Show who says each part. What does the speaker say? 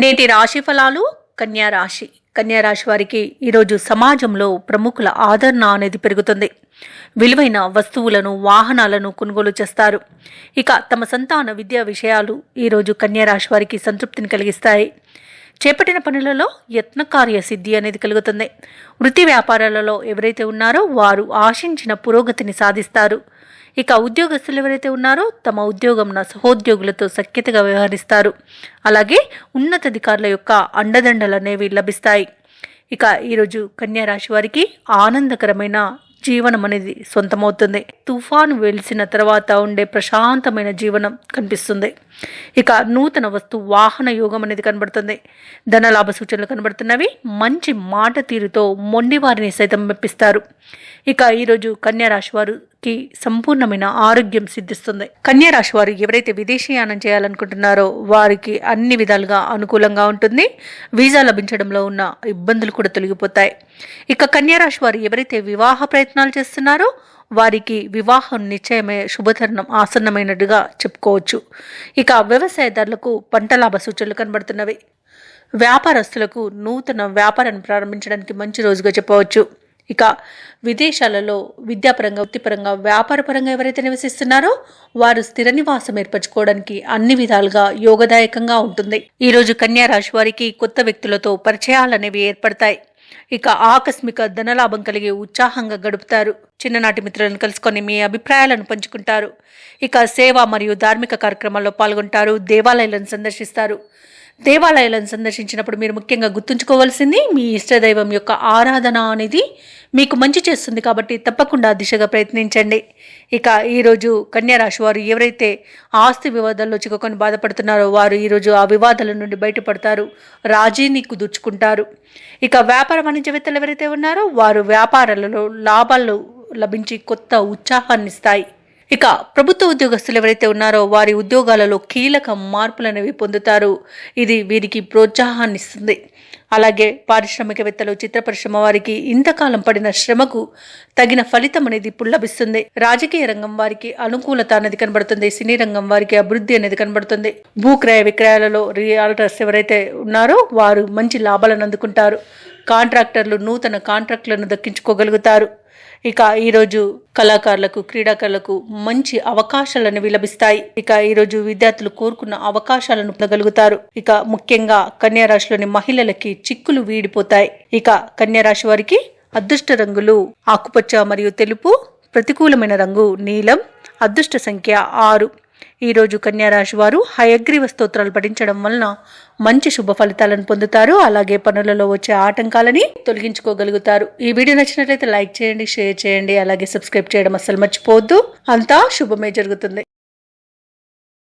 Speaker 1: నేటి రాశి ఫలాలు కన్యా రాశి. వారికి ఈరోజు సమాజంలో ప్రముఖుల ఆదరణ అనేది పెరుగుతుంది. విలువైన వస్తువులను వాహనాలను కొనుగోలు చేస్తారు. ఇక తమ సంతాన విద్యా విషయాలు ఈరోజు కన్యారాశి వారికి సంతృప్తిని కలిగిస్తాయి. చేపట్టిన పనులలో యత్నకార్య సిద్ధి అనేది కలుగుతుంది. వృత్తి వ్యాపారాలలో ఎవరైతే ఉన్నారో వారు ఆశించిన పురోగతిని సాధిస్తారు. ఇక ఉద్యోగస్తులు ఎవరైతే ఉన్నారో తమ ఉద్యోగంన సహోద్యోగులతో సఖ్యతగా వ్యవహరిస్తారు. అలాగే ఉన్నతాధికారుల యొక్క అండదండలు అనేవి లభిస్తాయి. ఇక ఈరోజు కన్యా రాశి వారికి ఆనందకరమైన జీవనం అనేది సొంతమవుతుంది. తుఫాను వెలిసిన తర్వాత ఉండే ప్రశాంతమైన జీవనం కనిపిస్తుంది. ఇక నూతన వస్తు వాహన యోగం అనేది కనబడుతుంది. ధనలాభ సూచనలు కనబడుతున్నవి మంచి మాట తీరుతో మొండి వారిని సైతం మెప్పిస్తారు. ఇక ఈరోజు కన్యా రాశి వారికి సంపూర్ణమైన ఆరోగ్యం సిద్ధిస్తుంది. కన్యా రాశి వారు ఎవరైతే విదేశీయానం చేయాలనుకుంటున్నారో వారికి అన్ని విధాలుగా అనుకూలంగా ఉంటుంది. వీసా లభించడంలో ఉన్న ఇబ్బందులు కూడా తొలగిపోతాయి. ఇక కన్యా రాశి వారు ఎవరైతే వివాహ ప్రయత్నాలు చేస్తున్నారో వారికి వివాహం నిశ్చయమే శుభతరుణం ఆసన్నమైనట్టుగా చెప్పుకోవచ్చు. ఇక వ్యవసాయదారులకు పంట లాభ సూచనలు కనబడుతున్నవి. వ్యాపారస్తులకు నూతన వ్యాపారాన్ని ప్రారంభించడానికి మంచి రోజుగా చెప్పవచ్చు. ఇక విదేశాలలో విద్యాపరంగా వృత్తిపరంగా వ్యాపారపరంగా ఎవరైతే నివసిస్తున్నారో వారు స్థిర నివాసం ఏర్పరచుకోవడానికి అన్ని విధాలుగా యోగదాయకంగా ఉంటుంది. ఈరోజు కన్యా రాశి వారికి కొత్త వ్యక్తులతో పరిచయాలు అనేవి ఏర్పడతాయి. ఇక ఆకస్మిక ధనలాభం కలిగి ఉత్సాహంగా గడుపుతారు. చిన్ననాటి మిత్రులను కలుసుకొని మీ అభిప్రాయాలను పంచుకుంటారు. ఇక సేవ మరియు ధార్మిక కార్యక్రమాల్లో పాల్గొంటారు దేవాలయాలను సందర్శిస్తారు. దేవాలయాలను సందర్శించినప్పుడు మీరు ముఖ్యంగా గుర్తుంచుకోవాల్సింది మీ ఇష్టదైవం యొక్క ఆరాధన అనేది మీకు మంచి చేస్తుంది కాబట్టి తప్పకుండా ఆ దిశగా ప్రయత్నించండి. ఇక ఈరోజు కన్యారాశి వారు ఎవరైతే ఆస్తి వివాదాల్లో చిక్కుకొని బాధపడుతున్నారో వారు ఈరోజు ఆ వివాదాల నుండి బయటపడతారు. రాజీని కుదుర్చుకుంటారు. ఇక వ్యాపార వాణిజ్యవేత్తలు ఎవరైతే ఉన్నారో వారు వ్యాపారాలలో లాభాలు లభించి కొత్త ఉత్సాహాన్ని ఇస్తాయి. ఇక ప్రభుత్వ ఉద్యోగస్తులు ఎవరైతే ఉన్నారో వారి ఉద్యోగాలలో కీలక మార్పులు అనేవి పొందుతారు. ఇది వీరికి ప్రోత్సాహాన్ని ఇస్తుంది అలాగే పారిశ్రామికవేత్తలు చిత్ర పరిశ్రమ వారికి ఇంతకాలం పడిన శ్రమకు తగిన ఫలితం అనేది ఇప్పుడు లభిస్తుంది. రాజకీయ రంగం వారికి అనుకూలత అనేది కనబడుతుంది. సినీ రంగం వారికి అభివృద్ధి అనేది కనబడుతుంది. భూక్రయ విక్రయాలలో రియాల్టర్స్ ఎవరైతే ఉన్నారో వారు మంచి లాభాలను అందుకుంటారు. కాంట్రాక్టర్లు నూతన కాంట్రాక్టులను దక్కించుకోగలుగుతారు. ఇక ఈరోజు కళాకారులకు క్రీడాకారులకు మంచి అవకాశాలను విలభిస్తాయి. ఇక ఈరోజు విద్యార్థులు కోరుకున్న అవకాశాలను పొందగలుగుతారు. ఇక ముఖ్యంగా కన్యా రాశిలోని మహిళలకి చిక్కులు వీడిపోతాయి. ఇక కన్యా రాశి వారికి అదృష్ట రంగులు ఆకుపచ్చ మరియు తెలుపు ప్రతికూలమైన రంగు నీలం అదృష్ట సంఖ్య ఆరు. ఈరోజు కన్యారాశి వారు హయగ్రీవ స్తోత్రాలు పఠించడం వలన మంచి శుభ ఫలితాలను పొందుతారు. అలాగే పనులలో వచ్చే ఆటంకాలని తొలగించుకోగలుగుతారు. ఈ వీడియో నచ్చినట్లయితే లైక్ చేయండి షేర్ చేయండి అలాగే సబ్స్క్రైబ్ చేయడం అస్సలు మర్చిపోవద్దు. అంతా శుభమే జరుగుతుంది.